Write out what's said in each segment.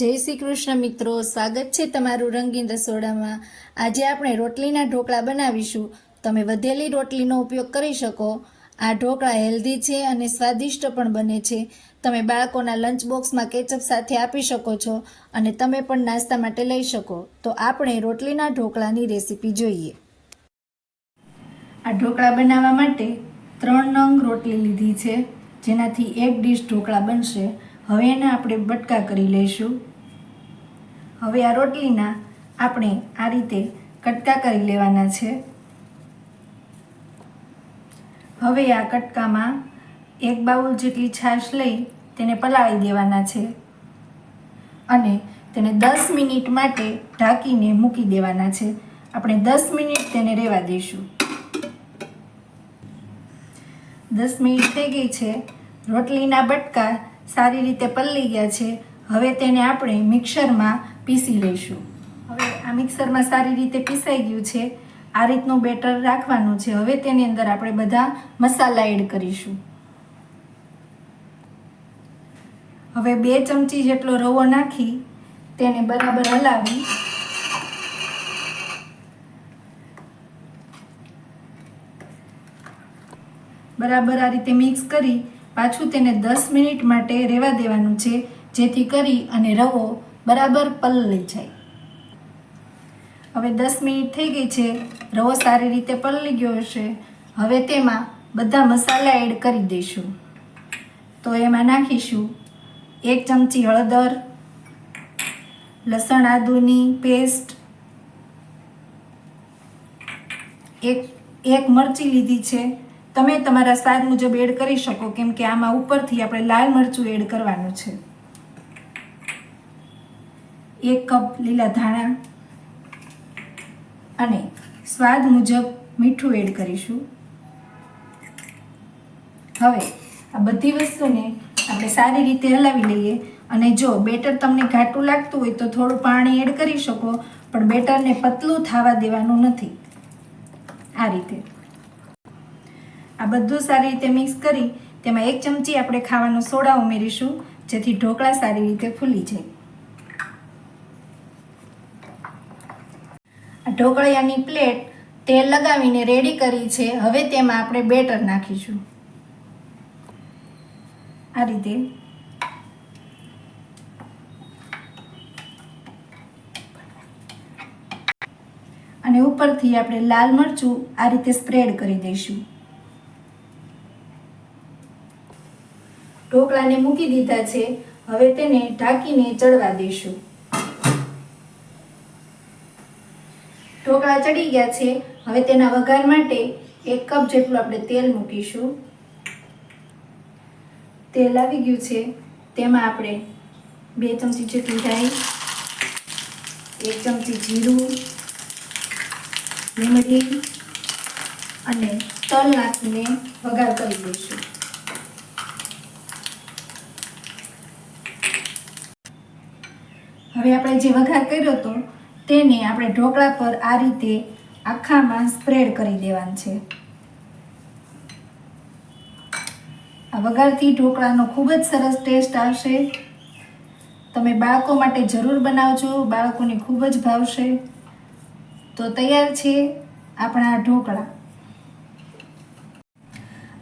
જય શ્રી કૃષ્ણ મિત્રો, સ્વાગત છે તમારું રંગીન રસોડામાં. આજે આપણે રોટલીના ઢોકળા બનાવીશું. તમે વધેલી રોટલીનો ઉપયોગ કરી શકો. આ ઢોકળા હેલ્ધી છે અને સ્વાદિષ્ટ પણ બને છે. તમે બાળકોના લંચ બોક્સમાં કેચઅપ સાથે આપી શકો છો અને તમે પણ નાસ્તા માટે લઈ શકો. તો આપણે રોટલીના ઢોકળાની રેસીપી જોઈએ. આ ઢોકળા બનાવવા માટે ત્રણ નંગ રોટલી લીધી છે. જેનાથી એક ડીશ ઢોકળા બનશે. હવે એને આપણે બટકા કરી લઈશું. હવે આ રોટલીના આપણે આ રીતે કટકા કરી લેવાના છે. હવે આ કટકામાં એક બાઉલ જેટલી છાશ લઈ તેને પલાળી દેવાના છે અને તેને દસ મિનિટ માટે ઢાંકીને મૂકી દેવાના છે. આપણે દસ મિનિટ તેને રહેવા દઈશું. દસ મિનિટ થઈ ગઈ છે. રોટલીના બટકા સારી રીતે પલળી ગયા છે. હવે તેને આપણે મિક્સરમાં પીસી લઈશું. હવે આ મિક્સરમાં સારી રીતે પીસાઈ ગયું છે. આ રીતનું બેટર રાખવાનું છે. હવે તેની અંદર આપણે બધા મસાલા એડ કરીશું. હવે બે ચમચી જેટલો રવો નાખી તેને બરાબર હલાવી. બરાબર આ રીતે મિક્સ કરી પાછું તેને દસ મિનિટ માટે રહેવા દેવાનું છે. જેથી કરી અને રવો બરાબર પલળી જાય. હવે દસ મિનિટ થઈ ગઈ છે, રવો સારી રીતે પલળી ગયો હશે. હવે તેમાં બધા મસાલા એડ કરી દઈશું. તો એમાં નાખીશું એક ચમચી હળદર, લસણ આદુની પેસ્ટ, એક એક મરચી લીધી છે. તમે તમારા સ્વાદ મુજબ એડ કરી શકો, કેમ કે આમાં ઉપરથી આપણે લાલ મરચું એડ કરવાનું છે. એક કપ લીલા ધાણા અને સ્વાદ મુજબ મીઠું એડ કરીશું. હવે આ બધી વસ્તુને આપણે સારી રીતે હલાવી લઈએ અને જો બેટર તમને ઘાટું લાગતું હોય તો થોડું પાણી એડ કરી શકો, પણ બેટરને પતલું થવા દેવાનું નથી. આ રીતે. આ બધું સારી રીતે મિક્સ કરી તેમાં એક ચમચી આપણે ખાવાનો સોડા ઉમેરીશું, જેથી ઢોકળા સારી રીતે ફૂલી જાય. ઢોકળિયાની પ્લેટ તેલ લગાવીને રેડી કરી છે. હવે તેમાં આપણે બેટર નાખીશું. આ રીતે. અને ઉપરથી આપણે લાલ મરચું આ રીતે સ્પ્રેડ કરી દઈશું. ઢોકળાને મૂકી દીધા છે. હવે તેને ઢાંકીને ચડવા દઈશું. ઢોકળા ચડી ગયા છે. હવે તેના વઘાર માટે એક કપ જેટલું આપણે તેલ મૂકીશું. તેલ આવી ગયું છે. તેમાં આપણે બે ચમચી જેટલું રાઈ, એક ચમચી જીરું, લીમડી અને તલ નાખીને વઘાર કરી દઈશું. હવે આપણે જે વઘાર કર્યો હતો તેને આપણે ઢોકળા પર આ રીતે આખામાં સ્પ્રેડ કરી દેવાનું છે. આ વઘારથી ઢોકળાનો ખૂબ જ સરસ ટેસ્ટ આવશે. તમે બાળકો માટે જરૂર બનાવજો, બાળકોને ખૂબ જ ભાવશે. તો તૈયાર છે આપણા ઢોકળા.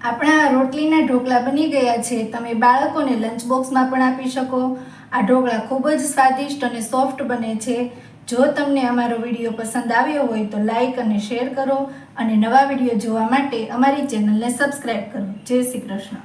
આપણા રોટલીના ઢોકળા બની ગયા છે. તમે બાળકોને લંચ બોક્સમાં પણ આપી શકો. આ ઢોકળા ખૂબ જ સ્વાદિષ્ટ અને સોફ્ટ બને છે. જો તમને અમારો વીડિયો પસંદ આવ્યો હોય તો લાઈક અને શેર કરો અને નવા વીડિયો જોવા માટે અમારી ચેનલને સબસ્ક્રાઈબ કરો. જય શ્રી કૃષ્ણ.